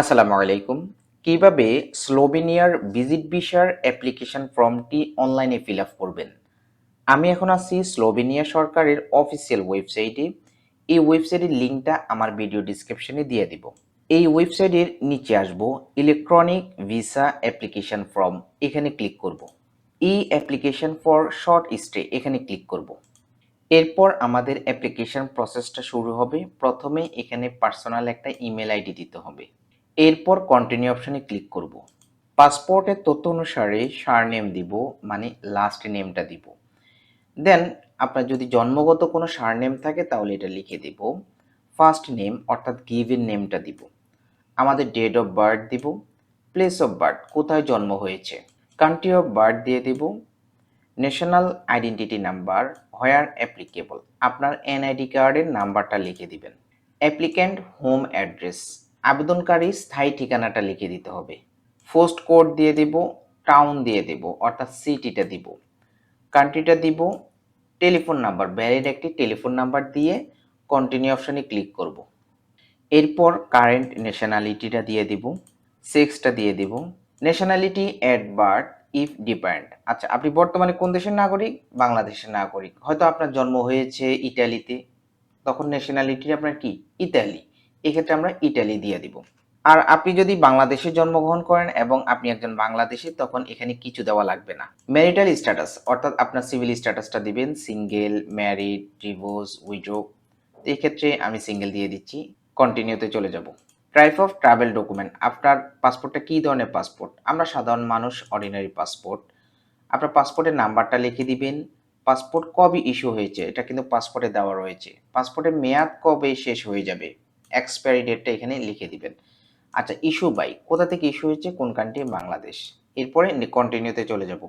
আসসালামু আলাইকুম। কীভাবে স্লোভেনিয়ার ভিজিট ভিসার অ্যাপ্লিকেশন ফর্মটি অনলাইনে ফিল আপ করবেন? আমি এখন আছি স্লোভেনিয়া সরকারের অফিসিয়াল ওয়েবসাইটে। এই ওয়েবসাইটের লিঙ্কটা আমার ভিডিও ডিসক্রিপশনে দিয়ে দিব। এই ওয়েবসাইটের নিচে আসব, ইলেকট্রনিক ভিসা অ্যাপ্লিকেশন ফর্ম, এখানে ক্লিক করব। E application for short stay এখানে ক্লিক করব। এরপর আমাদের অ্যাপ্লিকেশন প্রসেসটা শুরু হবে। প্রথমে এখানে পার্সোনাল একটা ইমেল আইডি দিতে হবে। এরপর কন্টিনিউ অপশানে ক্লিক করব। পাসপোর্টের তথ্য অনুসারে সার নেম দিব মানে লাস্ট নেমটা দিব। দেন আপনার যদি জন্মগত কোনো সার নেম থাকে, তাহলে এটা লিখে দিব। ফার্স্ট নেম অর্থাৎ গিভেন নেমটা দিব। আমাদের ডেট অফ বার্থ দিব প্লেস অফ বার্থ কোথায় জন্ম হয়েছে। কান্ট্রি অফ বার্থ দিয়ে দিব national identity number where applicable আপনার এনআইডি কার্ডের নাম্বারটা লিখে দিবেন। অ্যাপ্লিক্যান্ট হোম অ্যাড্রেস আবেদনকারী স্থায়ী ঠিকানাটা লিখে দিতে হবে। পোস্ট কোড দিয়ে দিব টাউন দিয়ে দিব, অর্থাৎ সিটিটা দিব। কান্ট্রিটা দিব টেলিফোন নাম্বার ভ্যালিড একটি টেলিফোন নাম্বার দিয়ে কন্টিনিউ অপশনে ক্লিক করব। এরপর কারেন্ট ন্যাশনালিটিটা দিয়ে দিব সেক্সটা দিয়ে দিব। Nationality at birth if depend আচ্ছা আপনি বর্তমানে কোন দেশের নাগরিক? বাংলাদেশের নাগরিক। হয়তো আপনার জন্ম হয়েছে ইটালিতে। তখন ন্যাশনালিটি আপনার কি? ইতালি। এক্ষেত্রে আমরা ইটালি দিয়ে দিব। আর আপনি যদি বাংলাদেশে জন্মগ্রহণ করেন এবং আপনি একজন বাংলাদেশি, তখন এখানে কিছু দেওয়া লাগবে না। ম্যারিটাল স্ট্যাটাস অর্থাৎ আপনার সিভিল স্ট্যাটাসটা দিবেন সিঙ্গেল ম্যারিড ডিভোর্স উইডো এই ক্ষেত্রে আমি সিঙ্গেল দিয়ে দিচ্ছি কন্টিনিউতে চলে যাব। টাইপ অফ ট্রাভেল ডকুমেন্ট আপনার পাসপোর্টটা কী ধরনের পাসপোর্ট আমরা সাধারণ মানুষ অর্ডিনারি পাসপোর্ট আপনার পাসপোর্টের নাম্বারটা লিখে দিবেন পাসপোর্ট কবে ইস্যু হয়েছে, এটা কিন্তু পাসপোর্টে দেওয়া রয়েছে। পাসপোর্টের মেয়াদ কবে শেষ হয়ে যাবে? এক্সপায়ারি ডেটটা এখানে লিখে দিবেন। আচ্ছা ইস্যু বাই কোথা থেকে ইস্যু হয়েছে, কোন কান্ট্রি বাংলাদেশ? এরপরে কন্টিনিউতে চলে যাব।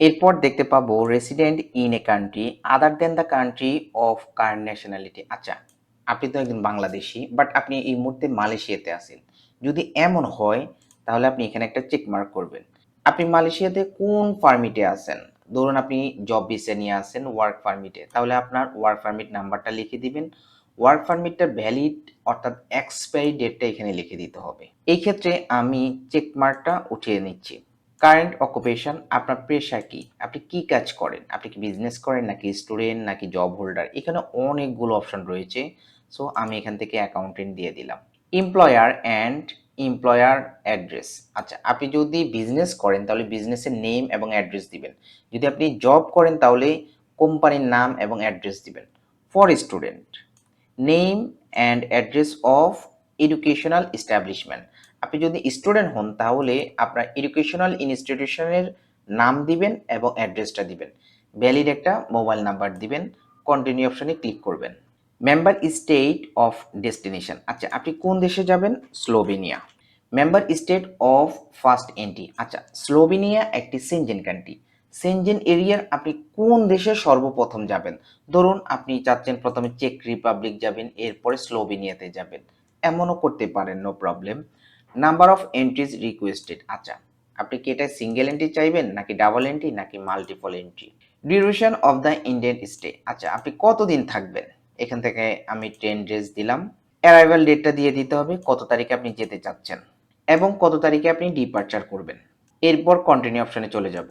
এরপর দেখতে পাবো resident in a country other than the country of current nationality আচ্ছা আপনি তো একজন বাংলাদেশি বাট আপনি এই মুহূর্তে মালয়েশিয়াতে আছেন। যদি এমন হয়, তাহলে আপনি এখানে একটা চেক মার্ক করবেন। আপনি মালয়েশিয়াতে কোন পারমিটে আছেন? ধরুন আপনি জব ভিসা নিয়ে আসেন ওয়ার্ক পারমিটে তাহলে আপনার ওয়ার্ক পারমিট নাম্বারটা লিখে দিবেন। ওয়ার্ক পারমিটটা ভ্যালিড অর্থাৎ এক্সপায়ারি ডেটটা এখানে লিখে দিতে হবে। এই ক্ষেত্রে আমি চেক মার্কটা উঠিয়ে নিচ্ছি। কারেন্ট অকুপেশন আপনার পেশা কি? আপনি কি কাজ করেন? আপনি কি বিজনেস করেন, নাকি স্টুডেন্ট নাকি জব হোল্ডার এখানে অনেকগুলো অপশন রয়েছে। সো আমি এখান থেকে অ্যাকাউন্টেন্ট দিয়ে দিলাম। এমপ্লয়ার অ্যান্ড এমপ্লয়ার অ্যাড্রেস আচ্ছা আপনি যদি বিজনেস করেন, তাহলে বিজনেসের নেম এবং অ্যাড্রেস দিবেন। যদি আপনি জব করেন, তাহলে কোম্পানির নাম এবং অ্যাড্রেস দিবেন। For student name and address of educational establishment আপনি যদি স্টুডেন্ট হন, তাহলে আপনার এডুকেশনাল ইনস্টিটিউশনের নাম দিবেন এবং অ্যাড্রেসটা দিবেন। ভ্যালিড একটা মোবাইল নাম্বার দিবেন কন্টিনিউ অপশানে ক্লিক করবেন। মেম্বার স্টেট অফ ডেস্টিনেশন আচ্ছা আপনি কোন দেশে যাবেন? Slovenia. Member state of first entry আচ্ছা স্লোভেনিয়া একটি সেনজেন কান্ট্রি সেনজেন এরিয়ার আপনি কোন দেশে সর্বপ্রথম যাবেন? ধরুন, আপনি চাচ্ছেন প্রথমে চেক রিপাবলিক যাবেন, এরপরে স্লোভেনিয়াতে যাবেন। এমনও করতে পারেন no problem number of entries requested আচ্ছা আপনি কি এটা সিঙ্গেল এন্ট্রি চাইবেন, নাকি ডাবল এন্ট্রি নাকি multiple entry duration of the Indian stay আচ্ছা আপনি কতদিন থাকবেন? এখান থেকে আমি টেন ডেজ দিলাম। অ্যারাইভাল ডেটটা দিয়ে দিতে হবে, কত তারিখে আপনি যেতে চাচ্ছেন? এবং কত তারিখে আপনি ডিপার্চার করবেন? এরপর কন্টিনিউ অপশানে চলে যাব।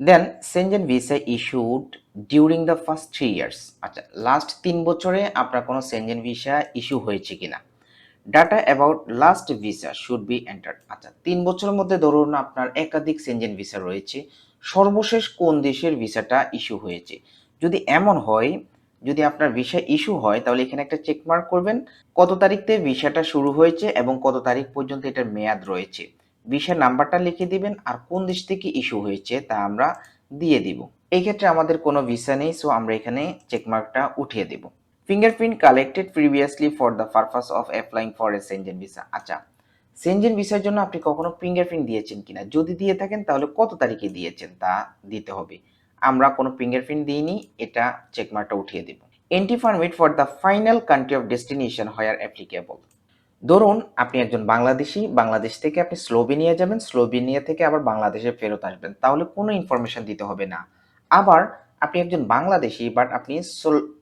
Then Schengen visa issued during the first three years আচ্ছা লাস্ট তিন বছরে আপনার কোনো সেনজেন ভিসা ইস্যু হয়েছে কিনা? Data about last visa should be enter আচ্ছা তিন বছরের মধ্যে ধরুন আপনার একাধিক সেনজেন ভিসা রয়েছে, সর্বশেষ কোন দেশের ভিসাটা ইস্যু হয়েছে? যদি এমন হয়, যদি আপনার ভিসা ইস্যু হয়, তাহলে এখানে একটা চেক মার্ক করবেন, কত তারিখ থেকে ভিসাটা শুরু হয়েছে এবং কত তারিখ পর্যন্ত এটার মেয়াদ রয়েছে। ভিসা নাম্বারটা লিখে দিবেন আর কোন দেশ থেকে ইস্যু হয়েছে তা আমরা দিয়ে দিব। এই ক্ষেত্রে আমাদের কোনো ভিসা নেই সো আমরা এখানে চেকমার্কটা উঠিয়ে দেব। Fingerprint collected previously for the purpose of applying for a Schengen visa আচ্ছা সেনজেন ভিসার জন্য আপনি কখনো ফিঙ্গারপ্রিন্ট দিয়েছেন কিনা? যদি দিয়ে থাকেন, তাহলে কত তারিখে দিয়েছেন তা দিতে হবে। আমরা কোনো ফিঙ্গারপ্রিন্ট দিইনি, এটা চেকমার্কটা উঠিয়ে দেব। Entry permit for the final country of destination where applicable ধরুন, আপনি একজন বাংলাদেশি, বাংলাদেশ থেকে আপনি স্লোভেনিয়া যাবেন, স্লোভেনিয়া থেকে আবার বাংলাদেশে ফেরত আসবেন। তাহলে কোনো ইনফরমেশন দিতে হবে না। আবার আপনি একজন বাংলাদেশি বাট আপনি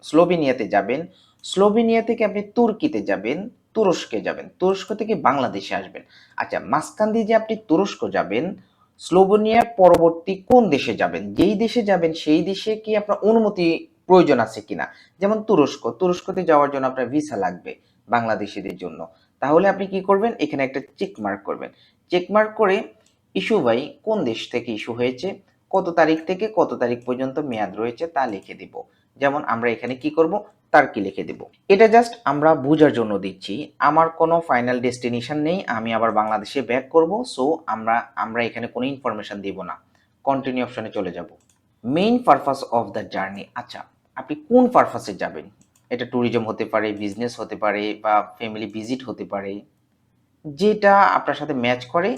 স্লোভেনিয়াতে যাবেন, স্লোভেনিয়া থেকে আপনি তুর্কিতে যাবেন, তুরস্কে যাবেন, তুরস্ক থেকে বাংলাদেশে আসবেন। আচ্ছা মাঝখান দিয়ে যে আপনি তুরস্ক যাবেন, স্লোভেনিয়ার পরবর্তী কোন দেশে যাবেন? যেই দেশে যাবেন, সেই দেশে কি আপনার অনুমতি প্রয়োজন আছে কিনা? যেমন তুরস্ক, তুরস্কতে যাওয়ার জন্য আপনার ভিসা লাগবে বাংলাদেশিদের জন্য। তাহলে আপনি কি করবেন? এখানে একটা চেক মার্ক করবেন। চেক মার্ক করে ইস্যু বাই কোন দেশ থেকে ইস্যু হয়েছে, কত তারিখ থেকে কত তারিখ পর্যন্ত মেয়াদ রয়েছে তা লিখে দিব। যেমন আমরা এখানে কি করব? তার কি লিখে দিব। এটা জাস্ট আমরা বোঝার জন্য দিচ্ছি। আমার কোনো ফাইনাল ডেস্টিনেশন নেই, আমি আবার বাংলাদেশে ব্যাক করব সো আমরা আমরা এখানে কোনো ইনফরমেশন দিব না। কন্টিনিউ অপশনে চলে যাব। Main purpose of the journey আচ্ছা আপনি কোন পারপাসে যাবেন? এটা ট্যুরিজম হতে পারে বিজনেস হতে পারে বা ফ্যামিলি ভিজিট হতে পারে, যেটা আপনার সাথে ম্যাচ করে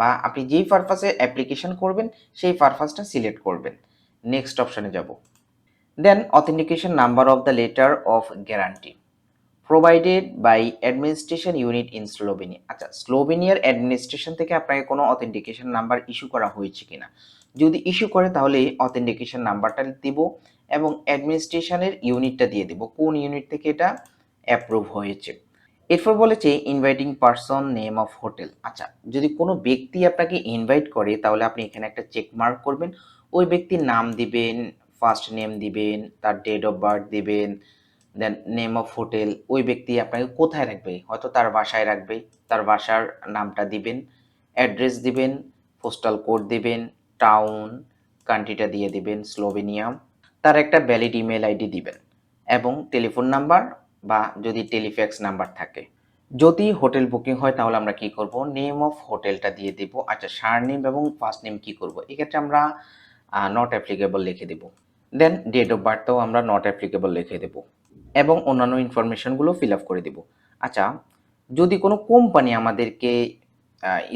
বা আপনি যেই পারপাসে অ্যাপ্লিকেশন করবেন, সেই পারপাসটা সিলেক্ট করবেন। নেক্সট অপশানে যাব। Then authentication number of the letter of guarantee provided by administration unit in Slovenia আচ্ছা স্লোভেনিয়ার অ্যাডমিনিস্ট্রেশন থেকে আপনাকে কোনো অথেন্টিকেশন নাম্বার ইস্যু করা হয়েছে কিনা? যদি ইস্যু করে তাহলে অথেন্টিকেশন নাম্বারটা দিব। এবং অ্যাডমিনিস্ট্রেশনের ইউনিটটা দিয়ে দেব। কোন ইউনিট থেকে এটা অ্যাপ্রুভ হয়েছে? এরপর বলেছে inviting person name of hotel আচ্ছা যদি কোনো ব্যক্তি আপনাকে ইনভাইট করে, তাহলে আপনি এখানে একটা চেক মার্ক করবেন। ওই ব্যক্তির নাম দিবেন ফার্স্ট নেম দিবেন, তার ডেট অফ বার্থ দিবেন দেন নেম অফ হোটেল ওই ব্যক্তি আপনাকে কোথায় রাখবে? হয়তো তার বাসায় রাখবে, তার বাসার নামটা দিবেন অ্যাড্রেস দিবেন পোস্টাল কোড দিবেন টাউন কান্ট্রিটা দিয়ে দিবেন স্লোভেনিয়া তার একটা ভ্যালিড ইমেল আইডি দিবেন এবং টেলিফোন নাম্বার বা যদি টেলিফ্যাক্স নাম্বার থাকে। যদি হোটেল বুকিং হয় তাহলে আমরা কি করব? নেম অফ হোটেলটা দিয়ে দেব আচ্ছা সার নেম এবং ফার্স্ট নেম কি করব? এক্ষেত্রে আমরা নট অ্যাপ্লিকেবল লিখে দেব। দেন ডেট অফ বার্থটাও আমরা নট অ্যাপ্লিকেবল লিখে দেব এবং অন্যান্য ইনফরমেশনগুলো ফিল আপ করে দেব। আচ্ছা যদি কোনো কোম্পানি আমাদেরকে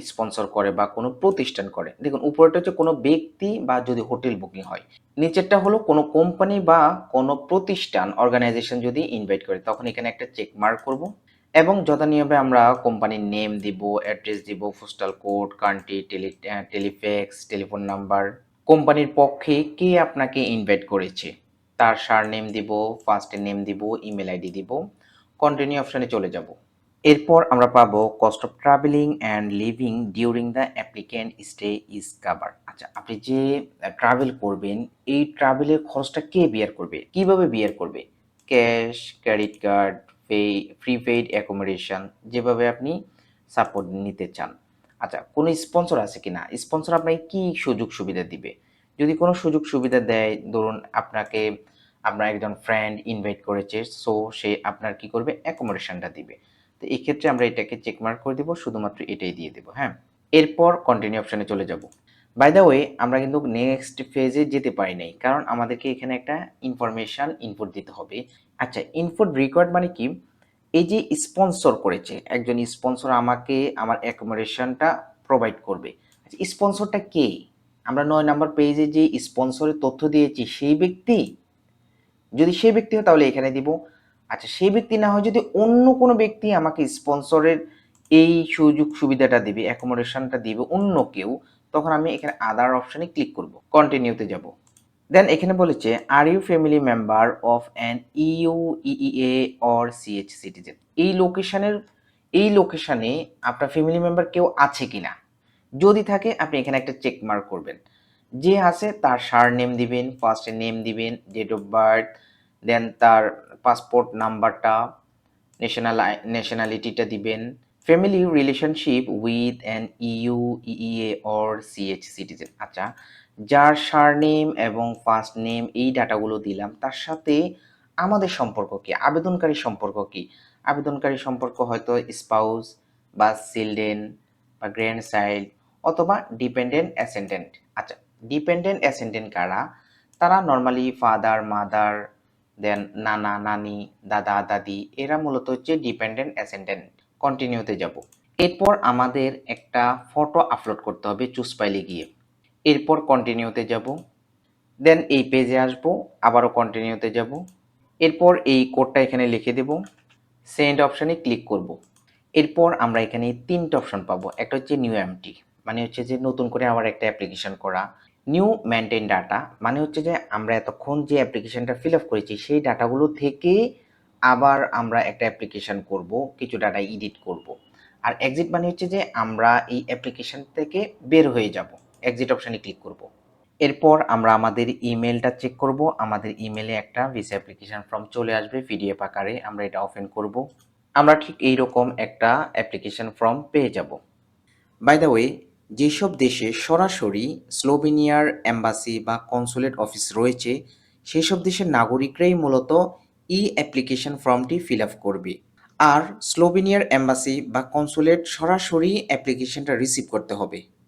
স্পন্সর করে বা কোনো প্রতিষ্ঠান করে। দেখুন উপরেটা হচ্ছে কোনো ব্যক্তি বা যদি হোটেল বুকিং হয়, নিচেরটা হলো কোনো কোম্পানি বা কোনো প্রতিষ্ঠান অর্গানাইজেশন যদি ইনভাইট করে, তখন এখানে একটা চেক মার্ক করব এবং যথানিয়মে আমরা কোম্পানির নেম দিব অ্যাড্রেস দিব postal code country tele telefax telephone number কোম্পানির পক্ষে কে আপনাকে ইনভাইট করেছে। তার সার নেম দিব ফার্স্টের নেম দিব ইমেল আইডি দিব কন্টিনিউ অপশানে চলে যাব। এরপর আমরা পাবো cost of travelling and living during the applicant stay is cover আচ্ছা আপনি যে ট্রাভেল করবেন, এই ট্রাভেলের খরচটা কে বিয়ার করবে? কীভাবে বিয়ার করবে? Cash credit card pay prepaid accommodation যেভাবে আপনি সাপোর্ট নিতে চান। আচ্ছা কোনো স্পন্সর আছে কি না স্পন্সর আপনাকে কি সুযোগ সুবিধা দিবে? যদি কোনো সুযোগ সুবিধা দেয়, ধরুন আপনাকে, আপনার একজন ফ্রেন্ড ইনভাইট করেছে সো সে আপনার কি করবে? অ্যাকোমোডেশনটা দিবে। তো এই ক্ষেত্রে আমরা এটাকে চেক মার্ক করে দিব, শুধুমাত্র এটাই দিয়ে দেবো হ্যাঁ? এরপর কন্টিনিউ অপশানে চলে যাব। বাই দ্য ওয়ে আমরা কিন্তু নেক্সট ফেজে যেতে পারি নাই, কারণ আমাদেরকে এখানে একটা ইনফরমেশন ইনপুট দিতে হবে। আচ্ছা ইনপুট রিকোয়ার্ড মানে কি? এই যে স্পন্সর করেছে, একজন স্পন্সর আমাকে আমার অ্যাকোমোডেশনটা প্রোভাইড করবে। আচ্ছা স্পন্সরটা কে? আমরা নয় নাম্বার পেজে যে স্পন্সরের তথ্য দিয়েছি, সেই ব্যক্তি? যদি সেই ব্যক্তি হয় তাহলে এখানে দিব আচ্ছা সেই ব্যক্তি না হয় যদি অন্য কোনো ব্যক্তি আমাকে স্পন্সরের এই সুযোগ সুবিধাটা দিবে অ্যাকোমোডেশনটা দিবে অন্য কেউ, তখন আমি এখানে আদার অপশানে ক্লিক করব কন্টিনিউতে যাব। দেন এখানে বলেছে are you family member of an EU EEA or CH citizen এই লোকেশনের এই লোকেশনে আপনার ফ্যামিলি মেম্বার কেউ আছে কি না যদি থাকে, আপনি এখানে একটা চেক মার্ক করবেন। যে আছে, তার সার নেম দিবেন ফার্স্ট নেম দিবেন ডেট অফ বার্থ দেন তার পাসপোর্ট নাম্বারটা ন্যাশনাল ন্যাশনালিটিটা দিবেন। Family relationship with an EU EEA or CH citizen আচ্ছা যার সার নেম এবং ফার্স্ট নেম এই ডাটাগুলো দিলাম, তার সাথে আমাদের সম্পর্ক কি? আবেদনকারী সম্পর্ক কি? আবেদনকারী সম্পর্ক হয়তো স্পাউস বা চিলড্রেন বা গ্র্যান্ড চাইল্ড অথবা ডিপেন্ডেন্ট অ্যাসেন্ডেন্ট আচ্ছা ডিপেন্ডেন্ট অ্যাসেন্ডেন্ট কারা? তারা নর্মালি ফাদার মাদার দেন নানা, নানি, দাদা, দাদি, এরা মূলত হচ্ছে ডিপেন্ডেন্ট অ্যাসেন্ডেন্ট কন্টিনিউতে যাব। এরপর আমাদের একটা ফটো আপলোড করতে হবে চুজ পাইলে গিয়ে। এরপর কন্টিনিউতে যাব। দেন এই পেজে আসব, আবারও কন্টিনিউতে যাব। এরপর এই কোডটা এখানে লিখে দেব। সেন্ড অপশানে ক্লিক করব। এরপর আমরা এখানে তিনটে অপশন পাবো, একটা হচ্ছে নিউ এমটি মানে হচ্ছে যে নতুন করে আবার একটা অ্যাপ্লিকেশন করা। নিউ মেনটেন ডাটা মানে হচ্ছে যে আমরা এতক্ষণ যে অ্যাপ্লিকেশনটা ফিল আপ করেছি, সেই ডাটাগুলো থেকে আবার আমরা একটা অ্যাপ্লিকেশন করব, কিছু ডাটা এডিট করব। আর এক্সিট মানে হচ্ছে যে আমরা এই অ্যাপ্লিকেশন থেকে বের হয়ে যাব এক্সিট অপশানে ক্লিক করব। এরপর আমরা আমাদের ইমেলটা চেক করব, আমাদের ইমেলে একটা ভিসা অ্যাপ্লিকেশন ফর্ম চলে আসবে পিডিএফ আকারে আমরা এটা ওপেন করব। আমরা ঠিক এইরকম একটা অ্যাপ্লিকেশন ফর্ম পেয়ে যাব। বাই দ্য ওয়ে যেসব দেশে সরাসরি স্লোভেনিয়ার অ্যাম্বাসি বা কনসুলেট অফিস রয়েছে, সেসব দেশের নাগরিকরাই মূলত ই অ্যাপ্লিকেশন ফর্মটি ফিল আপ করবে। আর স্লোভেনিয়ার অ্যাম্বাসি বা কনসুলেট সরাসরি অ্যাপ্লিকেশনটা রিসিভ করতে হবে।